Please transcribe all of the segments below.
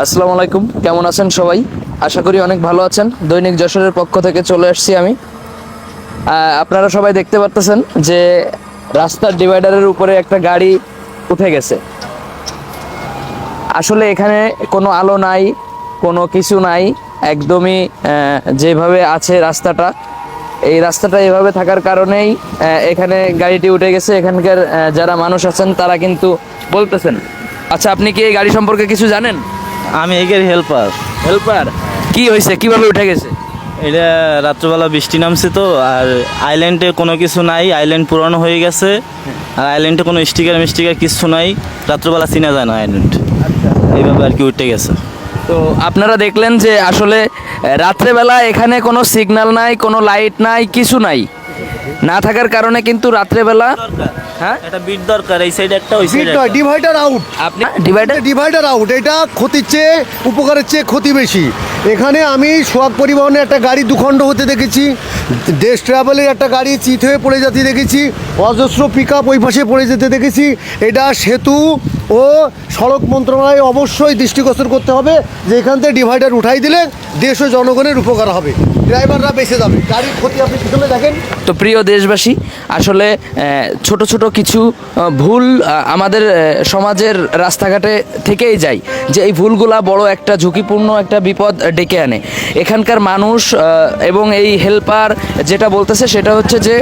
আসসালামু আলাইকুম, কেমন আছেন সবাই? আশা করি অনেক ভালো আছেন। দৈনিক যশোরের পক্ষ থেকে চলে আসছি আমি। আপনারা সবাই দেখতে পারতেছেন যে রাস্তার ডিভাইডারের উপরে একটা গাড়ি উঠে গেছে। আসলে এখানে কোনো আলো নাই, কোনো কিছু নাই, একদমই যেভাবে আছে রাস্তাটা। এই রাস্তাটা এভাবে থাকার কারণেই এখানে গাড়িটি উঠে গেছে। এখানকার যারা মানুষ আছেন, তারা কিন্তু বলতেছেন। আচ্ছা আপনি কি এই গাড়ি সম্পর্কে কিছু জানেন? আমি এগের হেল্পার হেল্পার কি হয়েছে? কীভাবে উঠে গেছে? এটা রাত্রবেলা বৃষ্টি নামছে তো আর আইল্যান্ডে কোনো কিছু নাই আইল্যান্ড পুরানো হয়ে গেছে আর আইল্যান্ডে কোনো স্টিকার মিস্টিকার কিছু নাই রাত্রবেলা চিনা যায় না আইল্যান্ড এইভাবে আর কি উঠে গেছে। তো আপনারা দেখলেন যে আসলে রাত্রেবেলা এখানে কোনো সিগন্যাল নাই কোনো লাইট নাই কিছু নাই। না থাকার কারণে কিন্তু রাত্রেবেলা হ্যাঁ? একটা বিট দরকার এই সাইডে একটা ওই বিট সাইডে ডিভাইডার আউট আপনি ডিভাইডার ডিভাইডার আউট এটা ক্ষতির চেয়ে উপকারের চেয়ে ক্ষতি বেশি। এখানে আমি সোয়াগ পরিবহনে একটা গাড়ি দুখণ্ড হতে দেখেছি দেশ ট্রাভেলের একটা গাড়ি চিত হয়ে পড়ে যেতে দেখেছি অজস্র পিক আপ ওই পাশে পড়ে যেতে দেখেছি। এটা সেতু ও সড়ক মন্ত্রণালয় অবশ্যই দৃষ্টিগোচর করতে হবে যে এখান থেকে ডিভাইডার উঠাই দিলে দেশ ও জনগণের উপকার হবে। ড্রাইভাররা বেঁচে যাবে। গাড়ির ক্ষতি আপনি পিছনে দেখেন। তো প্রিয় দেশবাসী, আসলে ছোট ছোট কিছু ভুল আমাদের সমাজের রাস্তাঘাটে থেকেই যায় যে এই ভুলগুলা বড় একটা ঝুঁকিপূর্ণ একটা বিপদ ডেকে আনে। এখানকার মানুষ এবং এই হেল্পার যেটা বলতেছে সেটা হচ্ছে যে,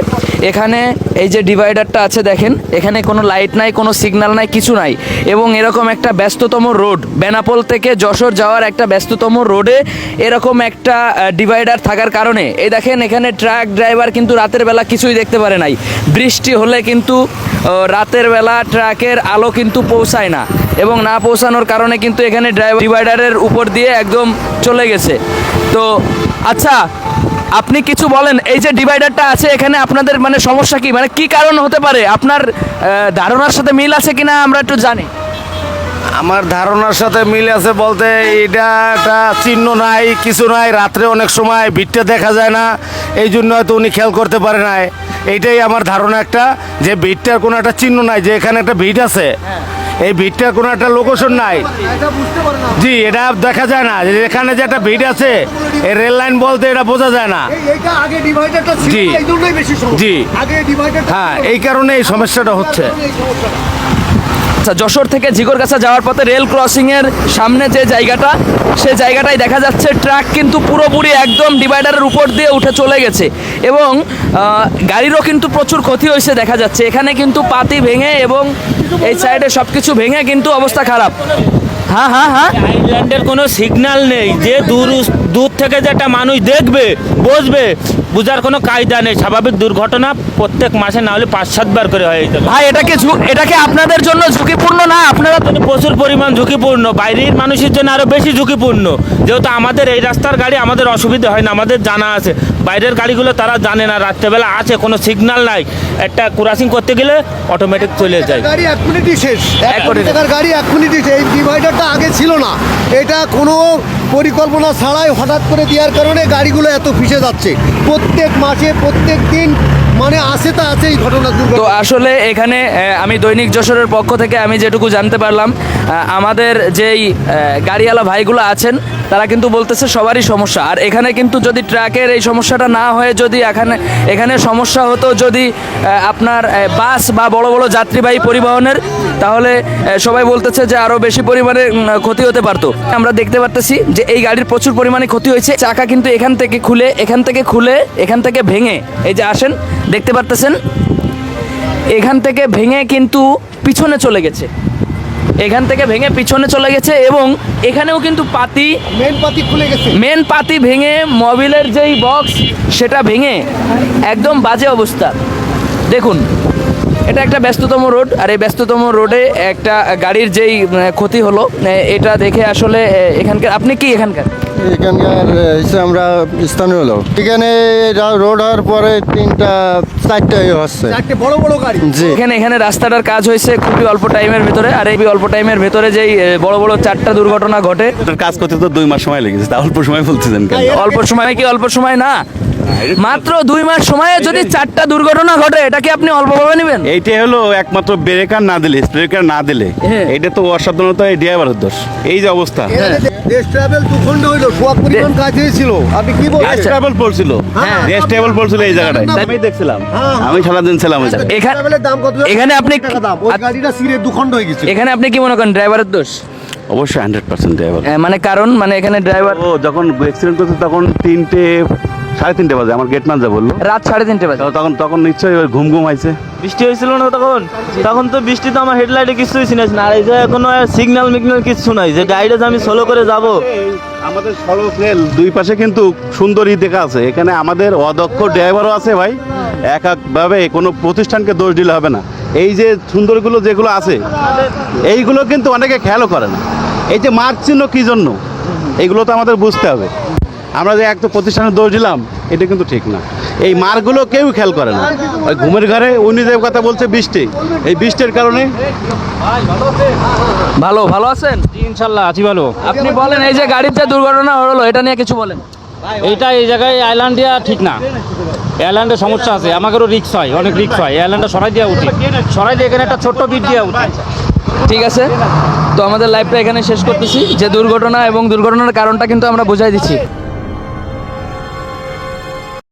এখানে এই যে ডিভাইডারটা আছে দেখেন, এখানে কোনো লাইট নাই, কোনো সিগন্যাল নাই, কিছু নাই। এবং এরকম একটা ব্যস্ততম রোড, বেনাপোল থেকে যশোর যাওয়ার একটা ব্যস্ততম রোডে এরকম একটা ডিভাইডার থাকার কারণে। এই দেখেন, এখানে ট্রাক ড্রাইভার কিন্তু রাতের বেলা কিছুই দেখতে পারে নাই। বৃষ্টি হলে কিন্তু রাতের বেলা ট্রাকের আলো কিন্তু পৌঁছায় না এবং না পৌঁছানোর কারণে কিন্তু এখানে ড্রাইভার ডিভাইডারের উপর দিয়ে একদম চলে গেছে। তো আচ্ছা আপনি কিছু বলেন, এই যে ডিভাইডারটা আছে, এখানে আপনাদের মানে সমস্যা কি? মানে কি কারণ হতে পারে? আপনার ধারণার সাথে মিল আছে কিনা আমরা একটু জানি। আমার ধারণার সাথে মিল আছে বলতে এটা একটা চিহ্ন নাই কিছু নাই। রাত্রে অনেক সময় ভিড়টা দেখা যায় না এই জন্য হয়তো উনি খেয়াল করতে পারে নাই। এইটাই আমার ধারণা একটা যে ভিড়টার কোনো একটা চিহ্ন নাই যে এখানে একটা ভিড় আছে। এই ভিড়টার কোনো একটা লোকেশন নাই। জি এটা দেখা যায় না যে এখানে যে একটা ভিড় আছে এই রেল লাইন বলতে এটা বোঝা যায় না। জি। জি। হ্যাঁ এই কারণে এই সমস্যাটা হচ্ছে। আচ্ছা যশোর থেকে জিগরগাছা যাওয়ার পথে রেল ক্রসিং এর সামনে যে জায়গাটা সে জায়গাটায় দেখা যাচ্ছে। ট্রাক কিন্তু পুরোপুরি একদম ডিভাইডারের উপর দিয়ে উঠে চলে গেছে এবং গাড়িরও কিন্তু প্রচুর ক্ষতি হয়েছে দেখা যাচ্ছে। এখানে কিন্তু পাতি ভেঙে এবং এই সাইডে সব কিছু ভেঙে কিন্তু অবস্থা খারাপ। হ্যাঁ হ্যাঁ হ্যাঁ। আইল্যান্ডের কোনো সিগন্যাল নেই। যে দূর দূর থেকে যে একটা মানুষ দেখবে, বসবে বুঝার কোনো কায়দা নেই। স্বাভাবিক দুর্ঘটনা প্রত্যেক মাসে না হলে পাঁচ সাতবার করে হয়ে এটা ভাই এটাকে এটাকে আপনাদের জন্য ঝুঁকিপূর্ণ? না আপনারা তো প্রচুর পরিমাণ ঝুঁকিপূর্ণ। বাইরের মানুষের জন্য আরও বেশি ঝুঁকিপূর্ণ। যেহেতু আমাদের এই রাস্তার গাড়ি আমাদের অসুবিধা হয় না আমাদের জানা আছে। বাইরের গাড়িগুলো তারা জানে না রাত্রেবেলা আছে কোনো সিগন্যাল নাই। একটা ক্রসিং করতে গেলে অটোমেটিক চলে যায়। গাড়ি এক মিনিটই শেষ এক এক টাকার গাড়ি এক মিনিটই শেষ এই ডিভাইডারটা আগে ছিল না। এটা কোনো পরিকল্পনা ছাড়াই হঠাৎ করে দেওয়ার কারণে গাড়িগুলো এত ফিসে যাচ্ছে। প্রত্যেক মাসে, প্রত্যেক দিন মানে আসে তা আছে এই ঘটনা তো আসলে এখানে আমি দৈনিক যশোরের পক্ষ থেকে আমি যেটুকু জানতে পারলাম আমাদের যেই গাড়িওয়ালা ভাইগুলো আছেন তারা কিন্তু বলতেছে সবারই সমস্যা। আর এখানে কিন্তু যদি ট্রাকের এই সমস্যাটা না হয়ে, যদি এখানে এখানে সমস্যা হতো যদি আপনার বাস বা বড় বড় যাত্রীবাহী পরিবহনের, তাহলে সবাই বলতেছে যে আরও বেশি পরিমাণে ক্ষতি হতে পারতো। আমরা দেখতে পারতেছি যে এই গাড়ির প্রচুর পরিমাণে ক্ষতি হয়েছে। চাকা কিন্তু এখান থেকে খুলে, এখান থেকে খুলে, এখান থেকে ভেঙে, এই যে আসেন, দেখতে পারতেছেন, এখান থেকে ভেঙে কিন্তু পিছনে চলে গেছে। এখান থেকে ভেঙে পিছনে চলে গেছে এবং এখানেও কিন্তু পাতি মেন পাতি খুলে গেছে। মেন পাতি ভেঙে মোবিলের যেই বক্স সেটা ভেঙে একদম বাজে অবস্থা। দেখুন এটা একটা ব্যস্ততম রোড আর এই ব্যস্ততম রোডে একটা গাড়ির যেই ক্ষতি হলো এটা দেখে আসলে এখানকার আপনি কি এখানকার? এখানকার হিসেবে আমরা স্থানীয় লোক। এখানে রোড হওয়ার পরে তিনটা চারটে হচ্ছে। চারটে বড় বড় গাড়ি। জি। এখানে এখানে রাস্তাটার কাজ হয়েছে খুবই অল্প টাইমের ভিতরে আর এই অল্প টাইমের ভিতরে যেই বড় বড় চারটা দুর্ঘটনা ঘটে কাজ করতে তো দুই মাস সময় লেগেছে অল্প সময় বলতেছেন অল্প সময় কি অল্প সময় না? মাত্র দুই মাস সময়ে যদি চারটা দুর্ঘটনা ঘটে এটা কি আপনি অল্প ভাবে নেবেন? এইটাই হলো একমাত্র ব্রেকার না দিলে ব্রেকার না দিলে। হ্যাঁ। এটা তো অসাধারণত এই ড্রাইভারের দোষ। এই যে অবস্থা। দেশ ট্রাভেল দুখণ্ড হইল পরিবহন কাজ হয়েছিল আপনি কি বলছেন? স্টেবল পড়ছিল। হ্যাঁ। স্টেবল পড়ছিল এই জায়গাটায়। আমি দেখছিলাম। হ্যাঁ। আমি সারাদিন ছিলাম এখানে ট্রাভেলের দাম কত? এখানে আপনি দাম। ওই গাড়িটা সিরে দুখণ্ড হয়ে গেছে। এখানে আপনি কি মনে করেন ড্রাইভারের দোষ? অবশ্যই হান্ড্রেড পার্সেন্ট ড্রাইভার মানে কারণ মানে এখানে ড্রাইভার ও যখন অ্যাক্সিডেন্ট করছে তখন তিনটে সাড়ে তিনটে বাজে আমার গেট যা বলল। রাত সাড়ে তিনটে বাজে। তখন তখন নিশ্চয়ই ওই ঘুম ঘুম আইছে। বৃষ্টি হয়েছিল না তখন? তখন তো বৃষ্টি তো আমার হেডলাইটে কিছুই শুনেছি না। আর এই যে কোনো সিগন্যাল মিগন্যাল কিছু নাই যে গাড়িটা যে আমি সোলো করে যাব। আমাদের সড়ক রেল দুই পাশে কিন্তু সুন্দরী দেখা আছে। এখানে আমাদের অদক্ষ ড্রাইভারও আছে ভাই। এক একভাবে কোনো প্রতিষ্ঠানকে দোষ দিলে হবে না। এই যে সুন্দরীগুলো যেগুলো আছে এইগুলো কিন্তু অনেকে খেয়ালও করে না। এই যে মার্ক চিহ্ন কী জন্য? এইগুলো তো আমাদের বুঝতে হবে। আমরা যে একটা প্রতিষ্ঠানের দোষ দিলাম এটা কিন্তু ঠিক না। এই মারগুলো কেউ খেয়াল করে না। ওই ঘুমের ঘরে উনি যে কথা বলছে বৃষ্টি এই বৃষ্টির কারণে ভালো ভালো আছেন? ইনশাল্লাহ আছি ভালো। আপনি বলেন এই যে গাড়ির যে দুর্ঘটনা হলো এটা নিয়ে কিছু বলেন। এইটা এই জায়গায় আইল্যান্ড দেওয়া ঠিক না। এয়ারল্যান্ডের সমস্যা আছে আমাদেরও রিক্স হয় অনেক রিক্স হয়। এয়ারল্যান্ডটা সরাই দেওয়া উচিত সরাই দিয়ে এখানে একটা ছোট্ট বিট দেওয়া উচিত ঠিক আছে। তো আমাদের লাইভটা এখানে শেষ করতেছি। যে দুর্ঘটনা এবং দুর্ঘটনার কারণটা কিন্তু আমরা বোঝাই দিচ্ছি।